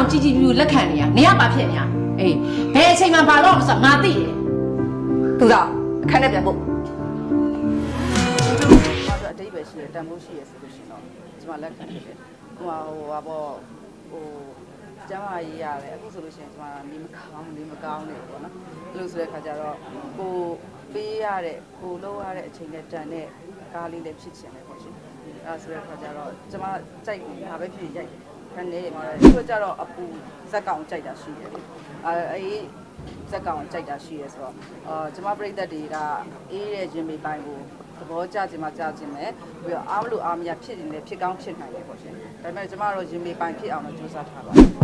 အောင်ကြည်ကြည်ပြူပြူလက်ခံနေရနေရပါဖြစ်နေရအေးဘယ်အချိန်မှဘာလို့လဲဆိုတော့ငါသိတယ်သူတော့အခန်းထဲပြန်ဖို့ဘာလို့အတိတ်ပဲရှိရတန်ဖိုးရှိရဆိုလို့ရှိရင်တော့ကျွန်မလက်ခံတယ်ဟိုဟာဟိုဟာပေါ့ဟိုကျမ်းမာရေးရတယ်အခုဆိုလို့ရှိရင်ကျွန်မနေမကောင်းနေမကောင်းနေပေါ့နော်အဲ့လိုဆိုတဲ့ခါကျတော့ကိုပေးရတဲ့ကိုလုံးရတဲ့အချိန်နဲ့တန်တဲ့ကားလေးလည်းဖြစ်ချင်တယ်ပေါ့ရှင်အဲ့ဒါဆိုတဲ့ခါကျတော့ကျွန်မကြိုက်ဘာပဲဖြစ်ရိုက် ခန်းနေမှာဒီလိုကျတော့အပူဇက်ကောင်ကြိုက်တာရှိတယ်လေအဲအေးဇက်ကောင်ကြိုက်တာရှိရဲဆိုတော့အာကျွန်မပြိသက်တွေကအေးတဲ့ရင်မေပိုင်းကိုသဘောကျခြင်းမကျခြင်းပဲပြီးတော့အားမလို့အားမရဖြစ်နေတယ်ဖြစ်ကောင်းဖြစ်နိုင်တယ်ပေါ့ရှင်ဒါပေမဲ့ကျမတို့ရင်မေပိုင်ဖြစ်အောင်လို့ကြိုးစားထားပါတယ်က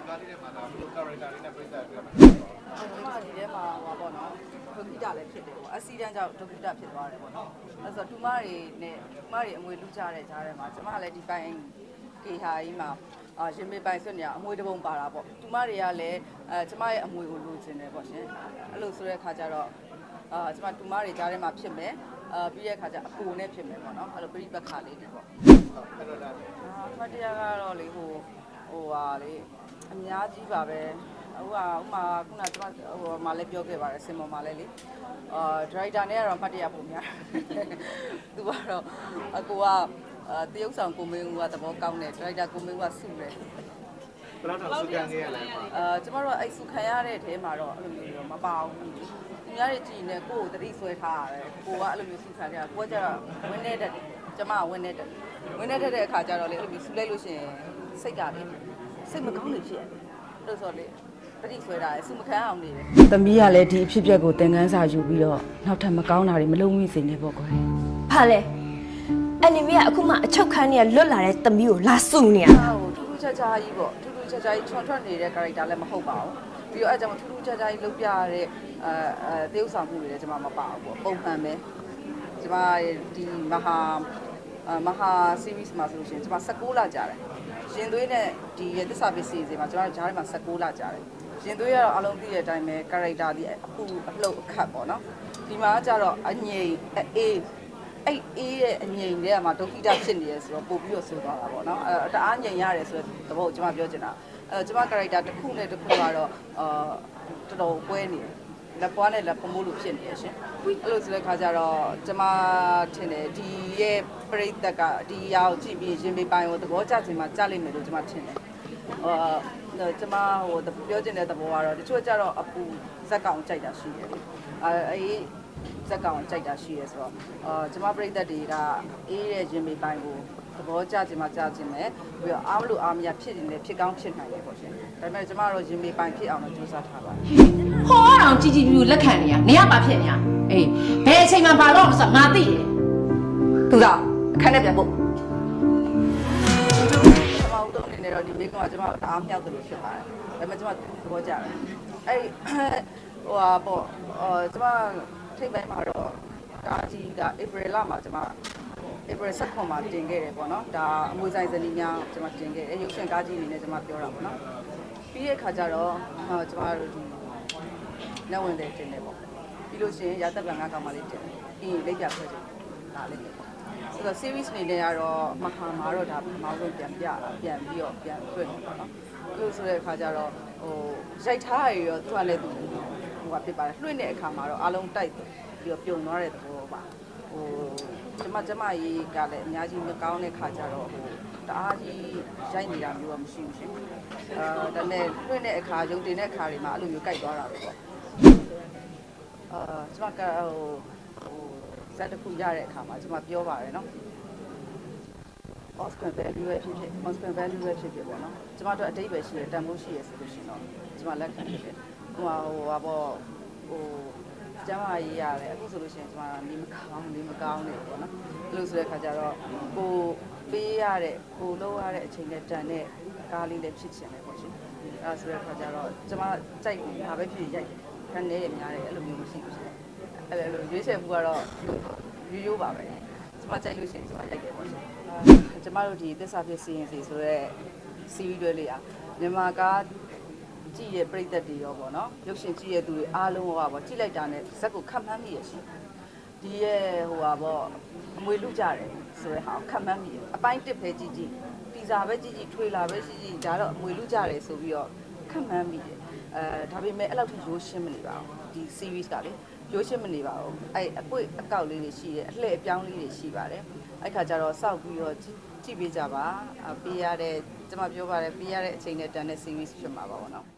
ျမဒီထဲမှာဟောပေါ့နော် ဒုက္ခိတလည်းဖြစ်တယ်ပေါ့အက်ဆီဒန့်ကြောင့်ဒုက္ခိတဖြစ်သွားတယ်ပေါ့နော်အဲဆိုတော့တူမတွေနဲ့တူမတွေအမွေလူကြတဲ့ကြားထဲမှာကျမလည်းဒီပိုင်းကေဟာကြီးမှာအာရင်မေပိုင်ဆွနေရအမွေတစ်ပုံပါတာပေါ့တူမတွေကလည်းအဲကျမရဲ့အမွေကိုလိုချင်တယ်ပေါ့ရှင်အဲ့လိုဆိုတဲ့အခါကျတော့အာကျမတူမတွေကြားထဲမှာဖြစ်မယ်အာပြီးတဲ့အခါကျအပူနဲ့ဖြစ်မယ်ပေါ့နော်အဲ့လိုပြိပက္ခလေးတွေပေါ့အာဖတ်တရားကတော့လေဟိုဟိုဟာလေအများကြီးပါပဲ ဟိုဟာဥမာခုနကကျမဟိုမှာလည်းပြောခဲ့ပါတယ်စင်ပေါ်မှာလည်းလေအာဒရိုက်တာနဲ့ကတော့မှတ်တရပုံများသူကတော့အကူကအာတရုပ်ဆောင်ကိုမင်းဦးကသဘောကောင်းတယ်ဒရိုက်တာကိုမင်းဦးကစုတယ်ဘယ်တော့စကန်ခဲ့ရလဲပါအာကျမတို့ကအဲ့စုခံရတဲ့အထဲမှာတော့အဲ့လိုမျိုးတော့မပါဘူးသူများတွေကြည်နေကိုယ်ကိုတတိဆွဲထားရတယ်ကိုကအဲ့လိုမျိုးစုခံရကိုကကျတော့ဝင်းနေတတ်တယ်ကျမကဝင်းနေတတ်ဝင်းနေတတ်တဲ့အခါကျတော့လေအဲ့လိုမျိုးစုလိုက်လို့ရှိရင်စိတ်ကလေစိတ်မကောင်းနေဖြစ်ရတယ်လို့ဆိုလေ တတိဆွဲတာလေစုမခံအောင်နေတယ်သမီးကလည်းဒီအဖြစ်အပျက်ကိုသင်ခန်းစာယူပြီးတော့နောက်ထပ်မကောင်းတာတွေမလုံးဝစေနဲ့ပေါ့ကွယ်ဘာလဲအန်နီမီကအခုမှအချုပ်ခန်းကြီးကလွတ်လာတဲ့သမီးကိုလာစုနေရတာဟိုထူးထူးခြားခြားကြီးပေါ့ထူးထူးခြားခြားကြီးချွန်ထွက်နေတဲ့ character လည်းမဟုတ်ပါဘူးပြီးတော့အဲကြောင့်ထူးထူးခြားခြားကြီးလုပ်ပြရတဲ့အဲအဲသေုပ်ဆောင်မှုတွေလည်းကျွန်မမပါဘူးပေါ့ပုံမှန်ပဲကျွန်မဒီမဟာအ မဟာ series မှာဆိုလို့ရှိရင်ကျွန်မ16လကြာတယ်ရင်သွေးနဲ့ဒီရဲ့သစ္စာပစ္စည်းတွေမှာကျွန်တော်ဂျားထဲမှာ16လကြာတယ်ရင်သွေးကတော့အလုံးသိတဲ့အတိုင်းပဲ character ဒီအပူအလှုပ်အခတ်ပေါ့နော်ဒီမှာကကြတော့အငြိမ်အေးအဲ့အေးရဲ့အငြိမ်တွေကမှဒုက္ခိတဖြစ်နေရဆိုတော့ပို့ပြီးတော့ဆိုသွားတာပေါ့နော်အဲတအားငြိမ်ရတယ်ဆိုတဲ့သဘောကိုကျွန်မပြောချင်တာအဲကျွန်မ character တစ်ခုနဲ့တစ်ခုကတော့အာတော်တော်ပွဲနေတယ် လက်ပွားနဲ့လက်ဖမိုးလို့ဖြစ်နေရရှင်အဲ့လိုဆိုတဲ့ခါကျတော့ကျွန်မထင်တယ်ဒီရဲ့ပြိတ္တကဒီအရာကိုကြည့်ပြီးရင်မေပိုင်ကိုသဘောကျချင်မှကြားလိမ့်မယ်လို့ကျွန်မထင်တယ်အာကျွန်မဟိုပြောချင်တဲ့သဘောကတော့တချို့ကျတော့အပူဇက်ကောင်ကြိုက်တာရှိတယ်လေအဲအေး ဇက်ကောင်ကြိုက်တာရှိရဲဆိုတော့အာကျမပြိသက်တွေကအေးတဲ့ရင်မေပိုင်းကိုသဘောကျခြင်းမကျခြင်းပဲပြီးတော့အားမလို့အားမရဖြစ်နေတယ်ဖြစ်ကောင်းဖြစ်နိုင်တယ်ပေါ့ရှင်ဒါပေမဲ့ကျမတို့ရင်မေပိုင်းဖြစ်အောင်လို့ကြိုးစားထားပါတယ်ဟောအောင်ကြည်ကြည်ပြူပြူလက်ခံနေရနေရပါဖြစ်နေရအေးဘယ်အချိန်မှဘာလို့လဲဆိုတော့ငါသိတယ်သူတော့အခန်းထဲပြန်ဖို့ကျမတို့အနေနဲ့တော့ဒီမိကကကျမတို့အားမြောက်တယ်လို့ဖြစ်ပါတယ်ဒါပေမဲ့ကျမသဘောကျတယ်အဲ့ဟိုဟာပေါ့အာကျမ ထိတ်ပိုင်းမှာတော့ကားကြီးကဧပြီလမှာကျမ April 16မှာတင်ခဲ့တယ်ပေါ့နော်ဒါအမွေဆိုင်ဇနီးများကျွန်မတင်ခဲ့တယ်ရုပ်ရှင်ကားကြီးအနေနဲ့ကျွန်မပြောတာပေါ့နော်ပြီးတဲ့အခါကျတော့ဟောကျွန်မတို့ဒီလက်ဝင်တဲ့တင်တယ်ပေါ့ပြီးလို့ရှိရင်ရာသက်ပံငါးကောင်မလေးတင်တယ်ပြီးရင်လက်ပြခွဲတယ်ဒါလေးပဲဆိုတော့ series အနေနဲ့ကတော့မဟာမှာတော့ဒါပထမဆုံးပြန်ပြတာပြန်ပြီးတော့ပြန်တွေ့တယ်ပေါ့နော်အဲ့လိုဆိုတဲ့အခါကျတော့ဟိုရိုက်ထားရရောသူကလည်းသူ ဟိုကဖြစ်ပါတယ်လွှင့်တဲ့အခါမှာတော့အားလုံးတိုက်ပြီးတော့ပြုံသွားတဲ့သဘောပါဟိုကျမကျမရေးကလည်းအများကြီးမကောင်းတဲ့ခါကျတော့ဟိုတအားကြီးရိုက်နေတာမျိုးကမရှိဘူးရှင်အာဒါနဲ့လွှင့်တဲ့အခါရုံတင်တဲ့အခါတွေမှာအဲ့လိုမျိုးကြိုက်သွားတာပဲပေါ့အာကျမကဟိုဟိုဇက်တစ်ခုရတဲ့အခါမှာကျမပြောပါတယ်နော် Oscar value ပဲဖြစ်ဖြစ် Oscar value ပဲဖြစ်ဖြစ်ပေါ့နော်ကျမတို့အတိတ်ပဲရှိတယ်တန်ဖိုးရှိရဆိုလို့ရှိရင်တော့ကျမလက်ခံဖြစ်တယ် ဟိုဟာဟိုဟာပေါ့ဟိုကျမ်းမာရေးရတယ်အခုဆိုလို့ရှိရင်ကျမနေမကောင်းနေမကောင်းနေပေါ့နော်အဲ့လိုဆိုတဲ့ခါကျတော့ကိုပေးရတဲ့ကိုလုံးရတဲ့အချိန်နဲ့တန်တဲ့ကားလေးလည်းဖြစ်ချင်တယ်ပေါ့ရှင်အဲ့ဒါဆိုတဲ့ခါကျတော့ကျမကြိုက်ဘာပဲဖြစ်ရိုက်ခန်းနေရများတယ်အဲ့လိုမျိုးမရှိဘူးရှင်အဲ့လိုရွေးချယ်မှုကတော့ရိုးရိုးပါပဲကျမကြိုက်လို့ရှိရင်ကျမရိုက်တယ်ပေါ့ရှင်ကျမတို့ဒီသစ္စာဖြစ်စီရင်စီဆိုတဲ့စီးရီးတွေလေးอ่ะမြန်မာကား ကြည့်ရပြိသက်တွေရောပေါ့နော်ရုပ်ရှင်ကြည့်ရသူတွေအားလုံးရောပေါ့ကြည့်လိုက်တာနဲ့ဇက်ကိုခတ်မှန်းမိရရှင်ဒီရဲ့ဟိုပါပေါ့အမွေလူကြတယ်ဆိုတဲ့ဟာကိုခံမှန်းမိတယ်အပိုင်းတစ်ပဲကြည့်ကြည့်တီစာပဲကြည့်ကြည့်ထွေလာပဲကြည့်ကြည့်ဒါတော့အမွေလူကြတယ်ဆိုပြီးတော့ခံမှန်းမိတယ်အဲဒါပေမဲ့အဲ့လောက်ထိရိုးရှင်းမနေပါဘူးဒီ series ကလေရိုးရှင်းမနေပါဘူးအဲ့အကွေ့အကောက်လေးတွေရှိတယ်အလှည့်အပြောင်းလေးတွေရှိပါတယ်အဲ့ခါကျတော့စောက်ပြီးတော့ကြည့်ကြည့်ပေးကြပါအပေးရတဲ့ကျွန်မပြောပါတယ်ပေးရတဲ့အချိန်နဲ့တန်တဲ့ series ဖြစ်မှာပါဘောနော်